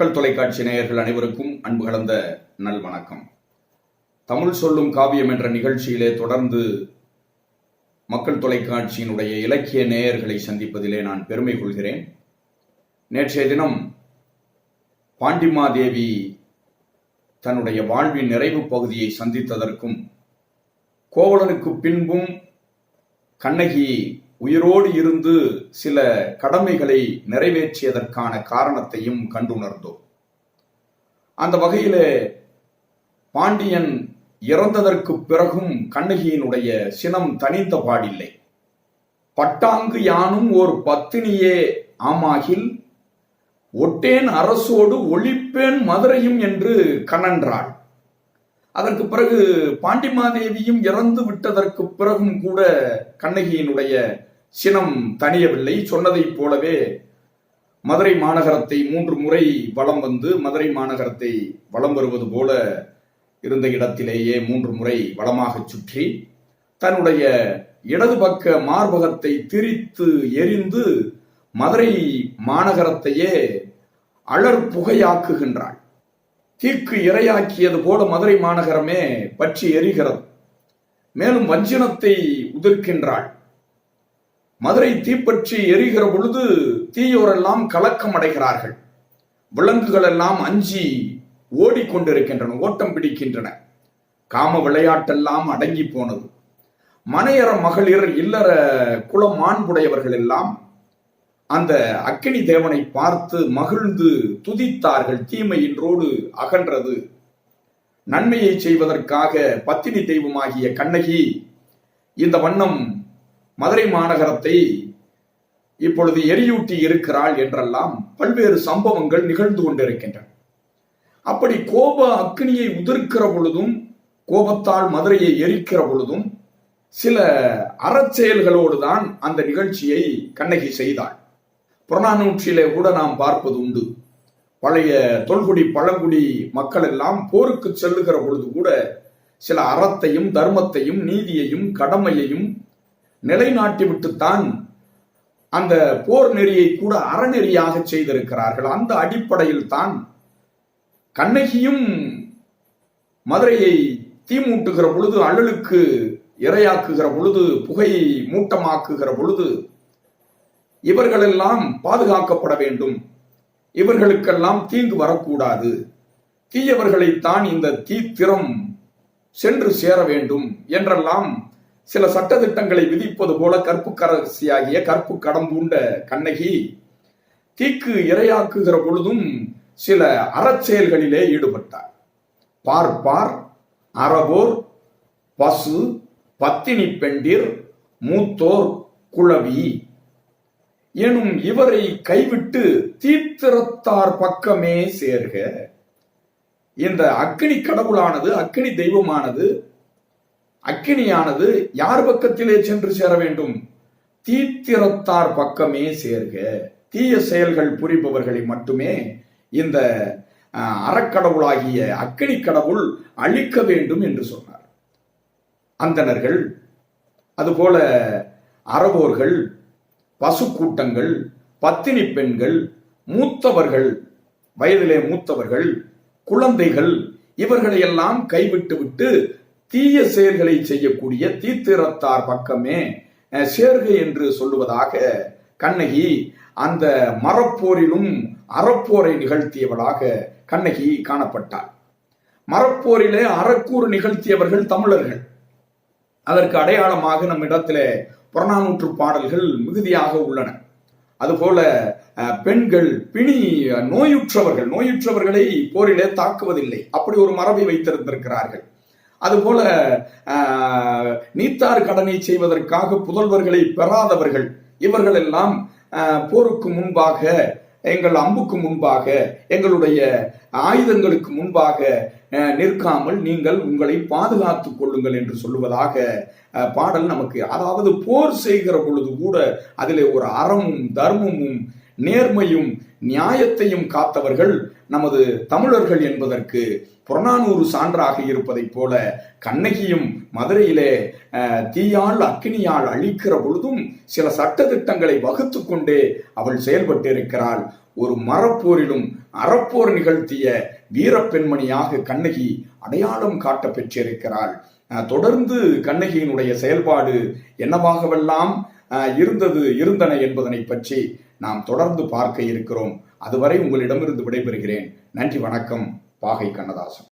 மக்கள் தொலைக்காட்சி நேயர்கள் அனைவருக்கும் அன்பு கலந்த நல் வணக்கம் தமிழ் சொல்லும் காவியம் என்ற நிகழ்ச்சியிலே தொடர்ந்து மக்கள் தொலைக்காட்சியினுடைய இலக்கிய நேயர்களை சந்திப்பதிலே நான் பெருமை கொள்கிறேன். நேற்றைய தினம் பாண்டிமாதேவி தன்னுடைய வாழ்வின் நிறைவு பகுதியை சந்தித்ததற்கும் கோவலனுக்கு பின்பும் கண்ணகி உயிரோடு இருந்து சில கடமைகளை நிறைவேற்றியதற்கான காரணத்தையும் கண்டுணர்ந்தோம். அந்த வகையிலே பாண்டியன் இறந்ததற்கு பிறகும் கண்ணகியினுடைய சினம் தனித்த பாடில்லை. பட்டாங்கு யானும் ஒரு பத்தினியே ஆமாகில் ஒட்டேன் அரசோடு ஒழிப்பேன் மதுரையும் என்று கணன்றாள் அதற்கு பிறகு பாண்டிமாதேவியும் இறந்து விட்டதற்கு பிறகும் கூட கண்ணகியினுடைய சினம் தணியவில்லை. சொன்னதைப் போலவே மதுரை மாநகரத்தை மூன்று முறை வலம் வந்து மதுரை மாநகரத்தை வலம் வருவது போல இருந்த இடத்திலேயே மூன்று முறை வளமாகச் சுற்றி தன்னுடைய இடது பக்க மார்பகத்தை திரித்து எரிந்து மதுரை மாநகரத்தையே அழற் புகையாக்குகின்றாள். தீக்கு இரையாக்கியது போல மதுரை மாநகரமே பற்றி எரிகிறது. மேலும் வஞ்சினத்தை உதிர்க்கின்றாள். மதுரை தீப்பற்றி எரிகிற பொழுது தீயோரெல்லாம் கலக்கம் அடைகிறார்கள் விலங்குகள் எல்லாம் அஞ்சி ஓடிக்கொண்டிருக்கின்றன ஓட்டம் பிடிக்கின்றன. காம விளையாட்டெல்லாம் அடங்கி போனது. மனையற மகளிர் இல்லற குலம் மாண்புடையவர்கள் எல்லாம் அந்த அக்கினி தேவனை பார்த்து மகிழ்ந்து துதித்தார்கள். தீமையின்றோடு அகன்றது. நன்மையை செய்வதற்காக பத்தினி தெய்வமாகிய கண்ணகி இந்த வண்ணம் மதுரை மாநகரத்தை இப்பொழுது எரியூட்டி இருக்கிறாள் என்றெல்லாம் பல்வேறு சம்பவங்கள் நிகழ்ந்து கொண்டிருக்கின்றன. அப்படி கோப அக்னியை உதிர்க்கிற பொழுதும் கோபத்தால் மதுரையை எரிக்கிற பொழுதும் சில அறச்செயல்களோடு தான் அந்த நிகழ்ச்சியை கண்ணகி செய்தாள். புறநானூற்றிலே கூட நாம் பார்ப்பது உண்டு. பழைய தொல்குடி பழங்குடி மக்கள் எல்லாம் போருக்கு செல்லுகிற பொழுது கூட சில அறத்தையும் தர்மத்தையும் நீதியையும் கடமையையும் நிலைநாட்டிவிட்டுத்தான் அந்த போர் நெறியை கூட அறநெறியாக செய்திருக்கிறார்கள். அந்த அடிப்படையில் தான் கண்ணகியும் மதுரையை தீ மூட்டுகிற பொழுது அழலுக்கு இரையாக்குகிற பொழுது புகையை மூட்டமாக்குகிற பொழுது இவர்களெல்லாம் பாதுகாக்கப்பட வேண்டும். இவர்களுக்கெல்லாம் தீங்கு வரக்கூடாது. தீயவர்களைத்தான் இந்த தீத்திரம் சென்று சேர வேண்டும் என்றெல்லாம் சில சட்டத்திட்டங்களை விதிப்பது போல கற்பு கரசியாகிய கற்பு கடம்பூண்ட கண்ணகி தீக்கு இரையாக்குகிற பொழுதும் சில அறச்செயல்களிலே ஈடுபட்டார். பார்ப்பார் அறவோர் பசு பத்தினி பெண்டிர் மூத்தோர் குழவி. எனும் இவரை கைவிட்டு தீர்த்திரத்தார் பக்கமே சேர்க. இந்த அக்னி கடவுளானது அக்னி தெய்வமானது அக்கினியானது யார் பக்கத்திலே சென்று சேர வேண்டும்? தீத்திரத்தார் பக்கமே சேர்க. தீய செயல்கள் புரிபவர்களை மட்டுமே இந்த அறக்கடவுளாகிய அக்கினி கடவுள் அழிக்க வேண்டும் என்று சொன்னார். அந்தணர்கள் அதுபோல அறவோர்கள் பசு கூட்டங்கள் பத்தினி பெண்கள் மூத்தவர்கள் வயதிலே மூத்தவர்கள் குழந்தைகள் இவர்களை எல்லாம் கைவிட்டு விட்டு தீய செயல்களை செய்யக்கூடிய தீத்திரத்தார் பக்கமே சேர்கை என்று சொல்லுவதாக கண்ணகி அந்த மரப்போரிலும் அறப்போரை நிகழ்த்தியவளாக கண்ணகி காணப்பட்டார் மரப்போரிலே அறக்கூறு நிகழ்த்தியவர்கள் தமிழர்கள். அதற்கு அடையாளமாக நம்மிடத்திலே புறநானூற்று பாடல்கள் மிகுதியாக உள்ளன. அதுபோல பெண்கள் பிணி நோயுற்றவர்கள் நோயுற்றவர்களை போரிலே தாக்குவதில்லை. அப்படி ஒரு மரபை வைத்திருந்திருக்கிறார்கள். அதுபோல நீத்தார் கடனை செய்வதற்காக புதல்வர்களை பெறாதவர்கள் இவர்கள் எல்லாம் போருக்கு முன்பாக எங்கள் அம்புக்கு முன்பாக எங்களுடைய ஆயுதங்களுக்கு முன்பாக நிற்காமல் நீங்கள் உங்களை பாதுகாத்துக் கொள்ளுங்கள் என்று சொல்லுவதாக பாடல் நமக்கு அதாவது போர் செய்கிற பொழுது கூட அதிலே ஒரு அறமும் தர்மமும் நேர்மையும் நியாயத்தையும் காத்தவர்கள் நமது தமிழர்கள் என்பதற்கு புறநானூறு சான்றாக இருப்பதைப் போல கண்ணகியும் மதுரையிலே தீயால் அக்கினியால் அழிக்கிற பொழுதும் சில சட்ட திட்டங்களை வகுத்து கொண்டே அவள் செயல்பட்டிருக்கிறாள். ஒரு மரப்போரிலும் அறப்போர் நிகழ்த்திய வீரப்பெண்மணியாக கண்ணகி அடையாளம் காட்ட பெற்றிருக்கிறாள். அஹ், தொடர்ந்து கண்ணகியினுடைய செயல்பாடு என்னவாகவெல்லாம் அஹ், இருந்தது இருந்தன என்பதனை பற்றி நாம் தொடர்ந்து பார்க்க இருக்கிறோம். அதுவரை உங்களிடமிருந்து விடைபெறுகிறேன். நன்றி வணக்கம். பாகை கண்ணதாசன்.